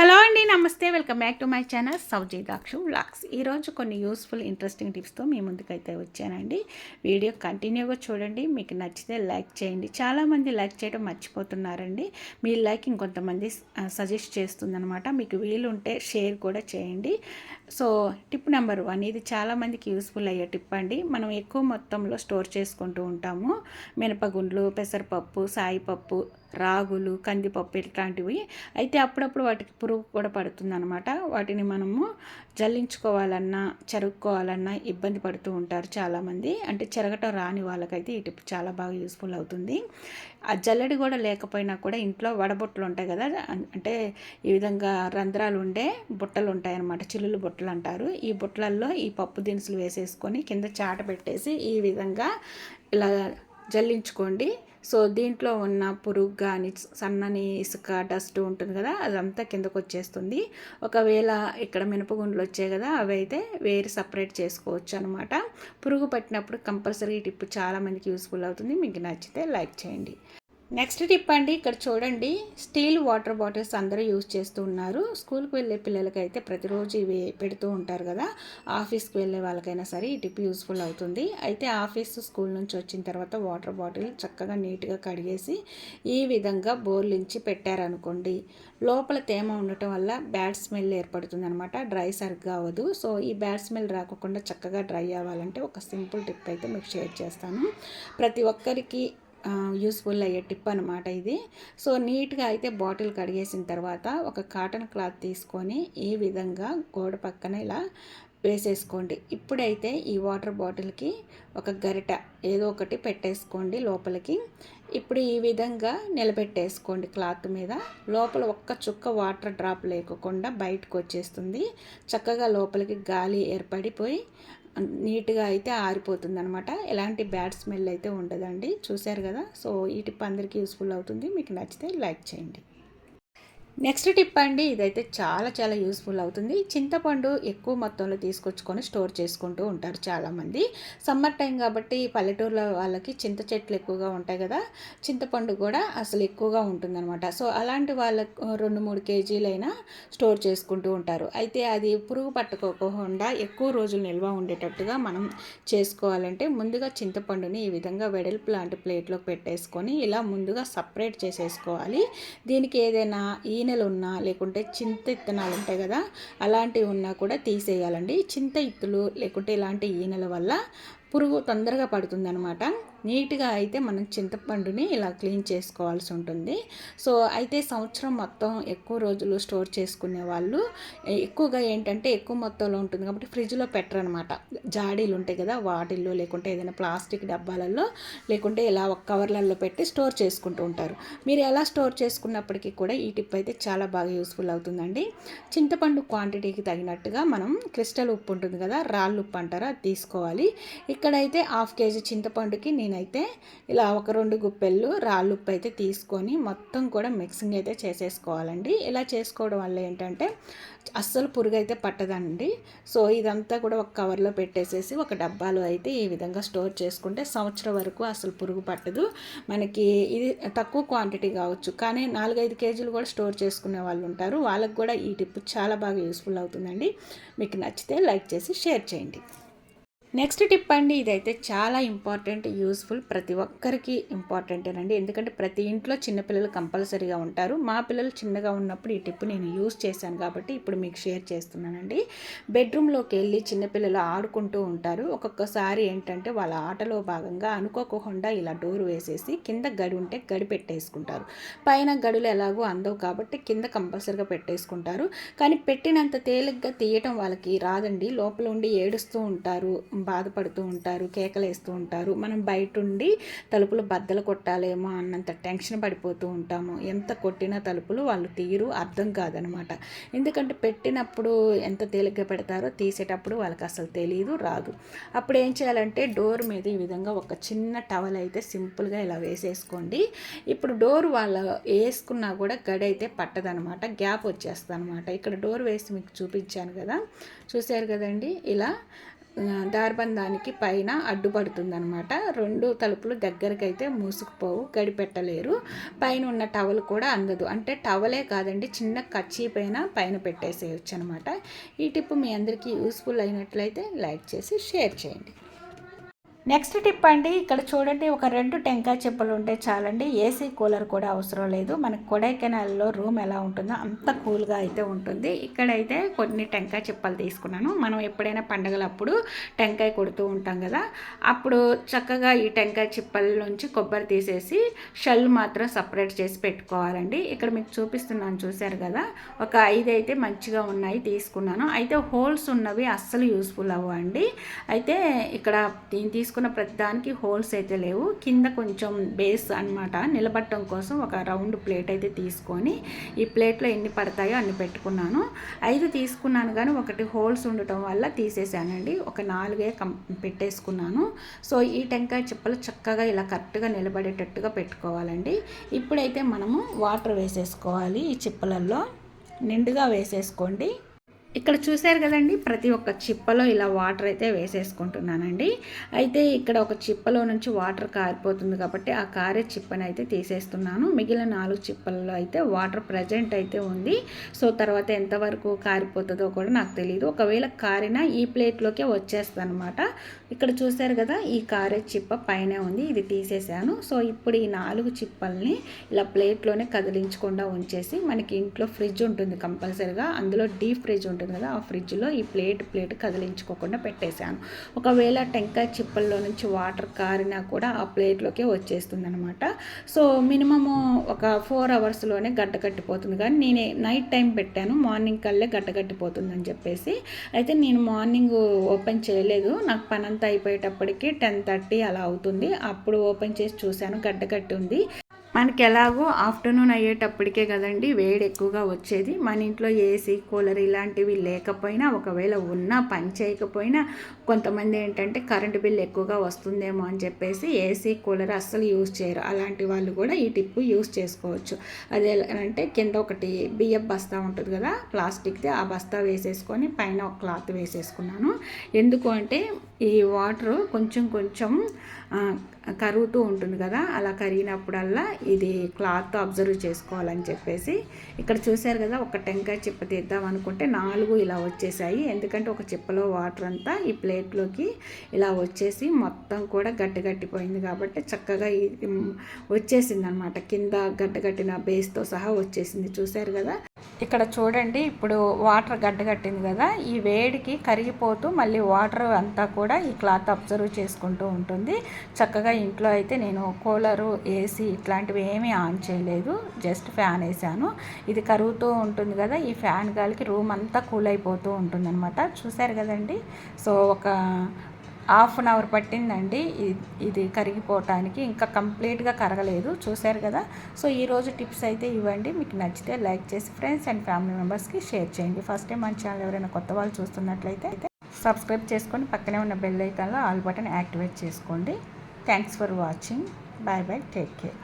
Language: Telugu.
హలో అండి నమస్తే. Welcome back to my channel Sowji Dakshu vlogs ఈరోజు కొన్ని యూస్ఫుల్ ఇంట్రెస్టింగ్ టిప్స్తో మీ ముందుకైతే వచ్చానండి. వీడియో కంటిన్యూగా చూడండి. మీకు నచ్చితే లైక్ చేయండి. చాలామంది లైక్ చేయడం మర్చిపోతున్నారండి. మీ లైక్ ఇంకొంతమంది సజెస్ట్ చేస్తుందనమాట మీకు వీలుంటే షేర్ కూడా చేయండి. సో టిప్ నెంబర్ వన్ ఇది చాలామందికి యూస్ఫుల్ అయ్యే టిప్ అండి. మనం ఎక్కువ మొత్తంలో స్టోర్ చేసుకుంటూ ఉంటాము. మినపగుండ్లు పెసరపప్పు సాయిపప్పు రాగులు కందిపప్పు ఇట్లాంటివి. అయితే అప్పుడప్పుడు వాటికి పురుగు కూడా పడుతుంది అనమాట వాటిని మనము జల్లించుకోవాలన్నా చెరుక్కోవాలన్నా ఇబ్బంది పడుతూ ఉంటారు చాలామంది. అంటే చెరగటం రాని వాళ్ళకైతే ఈ టిప్ చాలా బాగా యూస్ఫుల్ అవుతుంది. ఆ జల్లడి కూడా లేకపోయినా కూడా ఇంట్లో వడబొట్టలు ఉంటాయి కదా అంటే ఈ విధంగా రంధ్రాలు ఉండే బుట్టలు ఉంటాయి అన్నమాట చిల్లులు బుట్టలు అంటారు. ఈ బుట్టలల్లో ఈ పప్పు దినుసులు వేసేసుకొని కింద చాట పెట్టేసి ఈ విధంగా ఇలా జల్లించుకోండి. సో దీంట్లో ఉన్న పురుగు కానీ సన్నని ఇసుక డస్ట్ ఉంటుంది కదా అదంతా కిందకు వచ్చేస్తుంది. ఒకవేళ ఇక్కడ మినపగుండ్లు వచ్చాయి కదా అవి అయితే వేరు సపరేట్ చేసుకోవచ్చు అనమాట పురుగు పట్టినప్పుడు కంపల్సరీ టిప్ చాలామందికి యూస్ఫుల్ అవుతుంది. మీకు నచ్చితే లైక్ చేయండి. నెక్స్ట్ టిప్ అండి ఇక్కడ చూడండి. స్టీల్ వాటర్ బాటిల్స్ అందరూ యూజ్ చేస్తూ ఉన్నారు. స్కూల్కి వెళ్ళే పిల్లలకైతే ప్రతిరోజు ఇవి పెడుతూ ఉంటారు కదా. ఆఫీస్కి వెళ్ళే వాళ్ళకైనా సరే ఈ టిప్ యూస్ఫుల్ అవుతుంది. అయితే ఆఫీస్ స్కూల్ నుంచి వచ్చిన తర్వాత వాటర్ బాటిల్ చక్కగా నీట్గా కడిగేసి ఈ విధంగా బోర్లించి పెట్టారనుకోండి లోపల తేమ ఉండటం వల్ల బ్యాడ్ స్మెల్ ఏర్పడుతుంది అనమాట డ్రై సరిగ్గా అవ్వదు. సో ఈ బ్యాడ్ స్మెల్ రాకుండా చక్కగా డ్రై అవ్వాలంటే ఒక సింపుల్ టిప్ అయితే మీకు షేర్ చేస్తాను. ప్రతి ఒక్కరికి యూస్ఫుల్ అయ్యే టిప్ అనమాట ఇది. సో నీట్గా అయితే బాటిల్ కడిగేసిన తర్వాత ఒక కాటన్ క్లాత్ తీసుకొని ఈ విధంగా గోడ పక్కన ఇలా వేసేసుకోండి. ఇప్పుడైతే ఈ వాటర్ బాటిల్కి ఒక గరిట ఏదో ఒకటి పెట్టేసుకోండి లోపలికి. ఇప్పుడు ఈ విధంగా నిలబెట్టేసుకోండి క్లాత్ మీద. లోపల ఒక్క చుక్క వాటర్ డ్రాప్ లేకుండా బయటకు వచ్చేస్తుంది. చక్కగా లోపలికి గాలి ఏర్పడిపోయి నీట్గా అయితే ఆరిపోతుంది అనమాట ఎలాంటి బ్యాడ్ స్మెల్ అయితే ఉండదండి. చూశారు కదా? సో ఈ టిప్ అందరికీ యూస్ఫుల్ అవుతుంది. మీకు నచ్చితే లైక్ చేయండి. నెక్స్ట్ టిప్ అండి ఇదైతే చాలా చాలా యూస్ఫుల్ అవుతుంది. చింతపండు ఎక్కువ మొత్తంలో తీసుకొచ్చుకొని స్టోర్ చేసుకుంటూ ఉంటారు చాలామంది. సమ్మర్ టైం కాబట్టి పల్లెటూరులో వాళ్ళకి చింత చెట్లు ఎక్కువగా ఉంటాయి కదా చింతపండు కూడా అసలు ఎక్కువగా ఉంటుందన్నమాట. సో అలాంటి వాళ్ళకు రెండు మూడు కేజీలైనా స్టోర్ చేసుకుంటూ ఉంటారు. అయితే అది పురుగు పట్టుకోకుండా ఎక్కువ రోజులు నిల్వ ఉండేటట్టుగా మనం చేసుకోవాలంటే ముందుగా చింతపండుని ఈ విధంగా వెడల్పు లాంటి ప్లేట్లో పెట్టేసుకొని ఇలా ముందుగా సపరేట్ చేసేసుకోవాలి. దీనికి ఏదైనా ఈయన గిన్నెలు ఉన్నా లేకుంటే చింత ఇత్తనాలు ఉంటాయి కదా అలాంటివి ఉన్నా కూడా తీసేయాలండి. చింత ఇత్తులు లేకుంటే ఇలాంటి ఈనెల వల్ల పురుగు తొందరగా పడుతుందనమాట నీట్గా అయితే మనం చింతపండుని ఇలా క్లీన్ చేసుకోవాల్సి ఉంటుంది. సో అయితే సంవత్సరం మొత్తం ఎక్కువ రోజులు స్టోర్ చేసుకునే వాళ్ళు ఎక్కువగా ఏంటంటే ఎక్కువ మొత్తంలో ఉంటుంది కాబట్టి ఫ్రిడ్జ్లో పెట్టరనమాట జాడీలు ఉంటాయి కదా వాటిల్లో లేకుంటే ఏదైనా ప్లాస్టిక్ డబ్బాలలో లేకుంటే ఇలా ఒక కవర్లలో పెట్టి స్టోర్ చేసుకుంటూ ఉంటారు. మీరు ఎలా స్టోర్ చేసుకున్నప్పటికీ కూడా ఈ టిప్ అయితే చాలా బాగా యూస్ఫుల్ అవుతుందండి. చింతపండు క్వాంటిటీకి తగినట్టుగా మనం క్రిస్టల్ ఉప్పు ఉంటుంది కదా రాళ్ళు ఉప్పు అంటారా అది తీసుకోవాలి. ఇక్కడైతే హాఫ్ కేజీ చింతపండుకి నేనైతే ఇలా ఒక రెండు గుప్పెళ్ళు రాళ్ళు ఉప్పు అయితే తీసుకొని మొత్తం కూడా మిక్సింగ్ అయితే చేసేసుకోవాలండి. ఇలా చేసుకోవడం వల్ల ఏంటంటే అస్సలు పురుగు అయితే పట్టదండి. సో ఇదంతా కూడా ఒక కవర్లో పెట్టేసేసి ఒక డబ్బాలో అయితే ఈ విధంగా స్టోర్ చేసుకుంటే సంవత్సరం వరకు అసలు పురుగు పట్టదు. మనకి ఇది తక్కువ క్వాంటిటీ కావచ్చు. కానీ నాలుగైదు కేజీలు కూడా స్టోర్ చేసుకునే వాళ్ళు ఉంటారు. వాళ్ళకు కూడా ఈ టిప్ చాలా బాగా యూస్ఫుల్ అవుతుందండి. మీకు నచ్చితే లైక్ చేసి షేర్ చేయండి. నెక్స్ట్ టిప్ అండి ఇదైతే చాలా ఇంపార్టెంట్ యూస్ఫుల్ ప్రతి ఒక్కరికి ఇంపార్టెంటేనండి ఎందుకంటే ప్రతి ఇంట్లో చిన్నపిల్లలు కంపల్సరీగా ఉంటారు. మా పిల్లలు చిన్నగా ఉన్నప్పుడు ఈ టిప్ నేను యూస్ చేశాను కాబట్టి ఇప్పుడు మీకు షేర్ చేస్తున్నానండి. బెడ్రూమ్లోకి వెళ్ళి చిన్నపిల్లలు ఆడుకుంటూ ఉంటారు. ఒక్కొక్కసారి ఏంటంటే వాళ్ళ ఆటలో భాగంగా అనుకోకుండా ఇలా డోర్ వేసేసి కింద గడి ఉంటే గడి పెట్టేసుకుంటారు. పైన గడులు ఎలాగో అందవు కాబట్టి కింద కంపల్సరీగా పెట్టేసుకుంటారు. కానీ పెట్టినంత తేలిగ్గా తీయటం వాళ్ళకి రాదండి. లోపల ఉండి ఏడుస్తూ ఉంటారు. బాధపడుతూ ఉంటారు కేకలేస్తూ ఉంటారు. మనం బయట ఉండి తలుపులు బద్దలు కొట్టాలేమో అన్నంత టెన్షన్ పడిపోతూ ఉంటాము. ఎంత కొట్టిన తలుపులు వాళ్ళు తీరు అర్థం కాదనమాట. ఎందుకంటే పెట్టినప్పుడు ఎంత తేలిగ్గా పెడతారో తీసేటప్పుడు వాళ్ళకి అసలు తెలియదు రాదు. అప్పుడు ఏం చేయాలంటే డోర్ మీద ఈ విధంగా ఒక చిన్న టవల్ అయితే సింపుల్గా ఇలా వేసేసుకోండి. ఇప్పుడు డోర్ వాళ్ళ వేసుకున్నా కూడా గడి అయితే పట్టదనమాట. గ్యాప్ వచ్చేస్తుంది అనమాట ఇక్కడ డోర్ వేసి మీకు చూపించాను కదా. చూశారు కదండి? ఇలా దారబంధానికి పైన అడ్డుపడుతుంది అనమాట రెండు తలుపులు దగ్గరికి అయితే మూసుకుపోవు గడిపెట్టలేరు. పైన ఉన్న టవల్ కూడా అందదు. అంటే టవలే కాదండి చిన్న కచ్చి పైన పైన పెట్టేసేయచ్చు అనమాట ఈ టిప్ మీ అందరికీ యూస్ఫుల్ అయినట్లయితే లైక్ చేసి షేర్ చేయండి. నెక్స్ట్ టిప్ అండి ఇక్కడ చూడండి ఒక రెండు టెంకాయ చెప్పులు ఉంటే చాలండి. ఏసీ కూలర్ కూడా అవసరం లేదు. మనకు కొడైకెనాల్లో రూమ్ ఎలా ఉంటుందో అంత కూల్గా అయితే ఉంటుంది. ఇక్కడైతే కొన్ని టెంకాయ చెప్పలు తీసుకున్నాను. మనం ఎప్పుడైనా పండగలప్పుడు టెంకాయ కొడుతూ ఉంటాం కదా అప్పుడు చక్కగా ఈ టెంకాయ చిప్పల నుంచి కొబ్బరి తీసేసి షెల్ మాత్రం సపరేట్ చేసి పెట్టుకోవాలండి. ఇక్కడ మీకు చూపిస్తున్నాను చూశారు కదా? ఒక ఐదు అయితే మంచిగా ఉన్నాయి తీసుకున్నాను. అయితే హోల్స్ ఉన్నవి అస్సలు యూస్ఫుల్ అవ్వండి. అయితే ఇక్కడ దీన్ని తీసుకు తీసుకున్న ప్రతిదానికి హోల్స్ అయితే లేవు. కింద కొంచెం బేస్ అనమాట నిలబట్టడం కోసం ఒక రౌండ్ ప్లేట్ అయితే తీసుకొని ఈ ప్లేట్లో ఎన్ని పడతాయో అన్ని పెట్టుకున్నాను. ఐదు తీసుకున్నాను కానీ ఒకటి హోల్స్ ఉండటం వల్ల తీసేసానండి. ఒక నాలుగే కం పెట్టేసుకున్నాను. సో ఈ టెంకాయ చిప్పలు చక్కగా ఇలా కరెక్ట్గా నిలబడేటట్టుగా పెట్టుకోవాలండి. ఇప్పుడైతే మనము వాటర్ వేసేసుకోవాలి ఈ చిప్పలల్లో. నిండుగా వేసేసుకోండి. ఇక్కడ చూశారు కదండి ప్రతి ఒక్క చిప్పలో ఇలా వాటర్ అయితే వేసేసుకుంటున్నానండి. అయితే ఇక్కడ ఒక చిప్పలో నుంచి వాటర్ కారిపోతుంది కాబట్టి ఆ కారే చిప్పని అయితే తీసేస్తున్నాను. మిగిలిన నాలుగు చిప్పల్లో అయితే వాటర్ ప్రజెంట్ అయితే ఉంది. సో తర్వాత ఎంతవరకు కారిపోతుందో కూడా నాకు తెలియదు ఒకవేళ కారిన ఈ ప్లేట్లోకే వచ్చేస్తుంది అనమాట ఇక్కడ చూశారు కదా ఈ కారే చిప్ప పైనే ఉంది ఇది తీసేసాను. సో ఇప్పుడు ఈ నాలుగు చిప్పల్ని ఇలా ప్లేట్లోనే కదిలించకుండా ఉంచేసి మనకి ఇంట్లో ఫ్రిడ్జ్ ఉంటుంది కంపల్సరీగా అందులో డీప్ ఫ్రిడ్జ్ ఉంటుంది. ఉంటుంది కదా ఆ ఫ్రిడ్జ్లో ఈ ప్లేట్ ప్లేట్ కదిలించుకోకుండా పెట్టేశాను. ఒకవేళ టెంకాయ చిప్పల్లో నుంచి వాటర్ కారినా కూడా ఆ ప్లేట్లోకే వచ్చేస్తుంది అనమాట సో మినిమము ఒక ఫోర్ అవర్స్లోనే గడ్డ కట్టిపోతుంది. కానీ నేనే నైట్ టైం పెట్టాను మార్నింగ్ కల్లే గడ్డ కట్టిపోతుందని చెప్పేసి. అయితే నేను మార్నింగ్ ఓపెన్ చేయలేదు. నాకు పని అంతా అయిపోయేటప్పటికి టెన్ థర్టీ అలా అవుతుంది. అప్పుడు ఓపెన్ చేసి చూశాను గడ్డ కట్టి ఉంది మనకి ఎలాగో ఆఫ్టర్నూన్ అయ్యేటప్పటికే కదండి వేడి ఎక్కువగా వచ్చేది. మన ఇంట్లో ఏసీ కూలర్ ఇలాంటివి లేకపోయినా ఒకవేళ ఉన్నా పని చేయకపోయినా కొంతమంది ఏంటంటే కరెంటు బిల్ ఎక్కువగా వస్తుందేమో అని చెప్పేసి ఏసీ కూలర్ అస్సలు యూజ్ చేయరు. అలాంటి వాళ్ళు కూడా ఈ టిప్ యూజ్ చేసుకోవచ్చు. అదే అంటే కింద ఒకటి బియ్యం బస్తా ఉంటుంది కదా ప్లాస్టిక్ది ఆ బస్తా వేసేసుకొని పైన ఒక క్లాత్ వేసేసుకున్నాను. ఎందుకు అంటే ఈ వాటర్ కొంచెం కొంచెం కరుగుతూ ఉంటుంది కదా అలా కరిగినప్పుడల్లా ఇది క్లాత్ అబ్జర్వ్ చేసుకోవాలని చెప్పేసి ఇక్కడ చూశారు కదా ఒక టెంకాయ చిప్ప తీద్దాం అనుకుంటే నాలుగు ఇలా వచ్చేసాయి. ఎందుకంటే ఒక చిప్పలో వాటర్ అంతా ఈ ప్లేట్లోకి ఇలా వచ్చేసి మొత్తం కూడా గట్టిగట్టిపోయింది కాబట్టి చక్కగా వచ్చేసింది అనమాట కింద గట్టగట్టిన బేస్తో సహా వచ్చేసింది. చూశారు కదా ఇక్కడ చూడండి ఇప్పుడు వాటర్ గడ్డగట్టింది కదా ఈ వేడికి కరిగిపోతూ మళ్ళీ వాటర్ అంతా కూడా ఈ క్లాత్ అబ్జర్వ్ చేసుకుంటూ ఉంటుంది. చక్కగా ఇంట్లో అయితే నేను కూలరు ఏసీ ఇట్లాంటివి ఏమీ ఆన్ చేయలేదు జస్ట్ ఫ్యాన్ వేసాను. ఇది కరుగుతూ ఉంటుంది కదా ఈ ఫ్యాన్ గాలికి రూమ్ అంతా కూల్ అయిపోతూ ఉంటుందన్నమాట. చూసారు కదండి? సో ఒక హాఫ్ అన్ అవర్ పట్టిందండి. ఇది కరిగిపోవటానికి ఇంకా కంప్లీట్గా కరగలేదు. చూశారు కదా? సో ఈరోజు టిప్స్ అయితే ఇవ్వండి. మీకు నచ్చితే లైక్ చేసి ఫ్రెండ్స్ అండ్ ఫ్యామిలీ మెంబర్స్కి షేర్ చేయండి. ఫస్ట్ టైం మన ఛానల్ ఎవరైనా కొత్త వాళ్ళు చూస్తున్నట్లయితే సబ్స్క్రైబ్ చేసుకొని పక్కనే ఉన్న బెల్ ఐకాన్లో ఆల్ బటన్ యాక్టివేట్ చేసుకోండి. Thanks for watching. Bye bye. Take care.